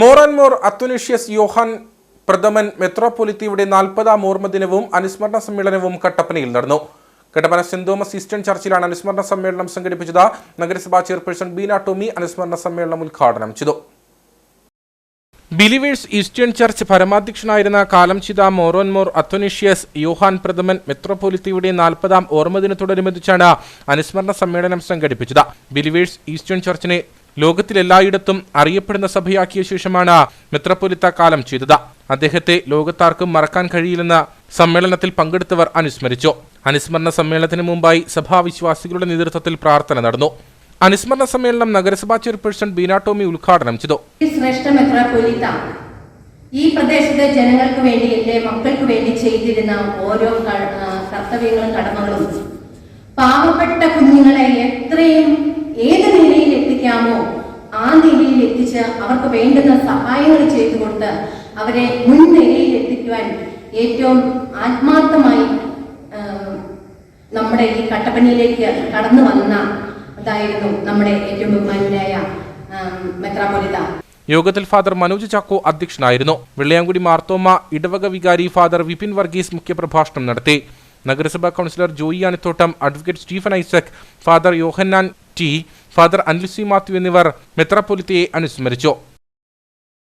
More and Mor അത്തുനീഷ്യസ് Yohan പ്രഥമൻ മെത്രോപൊലിത്തിയുടെ നാൽപ്പതാം ഓർമ്മ ദിനവും അനുസ്മരണ സമ്മേളനവും കട്ടപ്പനയിൽ നടന്നു. കട്ടപ്പന സെന്റ് തോമസ് ഈസ്റ്റേൺ ചർച്ചിലാണ് അനുസ്മരണ സമ്മേളനം സംഘടിപ്പിച്ചത്. നഗരസഭാ ചെയർപേഴ്സൺ ബീന ടോമി അനുസ്മരണ സമ്മേളനം ഉദ്ഘാടനം ചെയ്തു. ബിലിവേഴ്സ് ഈസ്റ്റേൺ ചർച്ച് പരമാധ്യക്ഷനായിരുന്ന കാലംചിത മോറോൻമോർ മോർ അത്തോനീഷ്യസ് യോഹാൻ പ്രഥമൻ മെത്രോപൊലിത്തിയുടെ നാൽപ്പതാം ഓർമ്മദിനത്തോടനുബന്ധിച്ചാണ് അനുസ്മരണ സമ്മേളനം സംഘടിപ്പിച്ചത്. ബിലിവേഴ്സ് ഈസ്റ്റേൺ ചർച്ചിനെ ലോകത്തിലെല്ലായിടത്തും അറിയപ്പെടുന്ന സഭയാക്കിയ ശേഷമാണ് മെത്രപ്പൊലിത്ത കാലം ചെയ്തത്. അദ്ദേഹത്തെ ലോകത്താർക്കും മറക്കാൻ കഴിയില്ലെന്ന് സമ്മേളനത്തിൽ പങ്കെടുത്തവർ അനുസ്മരിച്ചു. അനുസ്മരണ സമ്മേളനത്തിന് മുമ്പായി സഭാവിശ്വാസികളുടെ നേതൃത്വത്തിൽ പ്രാർത്ഥന നടന്നു. അനുസ്മരണ സമ്മേളനം നഗരസഭാ ചെയർപേഴ്സൺ ബീന ടോമി ഉദ്ഘാടനം ചെയ്തു. ഈ പ്രദേശത്തെ ജനങ്ങൾക്ക് വേണ്ടി എന്റെ മക്കൾക്ക് വേണ്ടി ചെയ്തിരുന്ന ഓരോ കർത്തവ്യങ്ങളും കടമകളും പാവപ്പെട്ട കുഞ്ഞുങ്ങളെ എത്രയും ഏത് എത്തിക്കാമോ ആ നിലയിൽ എത്തിച്ച് അവർക്ക് വേണ്ടുന്ന സഹായങ്ങൾ ചെയ്തു കൊടുത്ത് അവരെ മുൻനിരയിൽ എത്തിക്കുവാൻ ഏറ്റവും ആത്മാർത്ഥമായി നമ്മുടെ ഈ കട്ടപ്പനയിലേക്ക് കടന്നു വന്ന അതായിരുന്നു നമ്മുടെ ഏറ്റവും ബഹുമാനായ മെത്രാപൊലിത യോഗത്തിൽ ഫാദർ മനോജ് ചാക്കോ അധ്യക്ഷനായിരുന്നു. വെള്ളിയാങ്കുടി മാർത്തോമ ഇടവക വികാരി ഫാദർ വിപിൻ വർഗീസ് മുഖ്യപ്രഭാഷണം നടത്തി. നഗരസഭാ councillor Joy Anathottam advocate Stephen Isaac father Yohannan T father അൻലുസി Mathew എന്നിവർ മെത്രാപ്പൊലിത്തയെ അനുസ്മരിച്ചു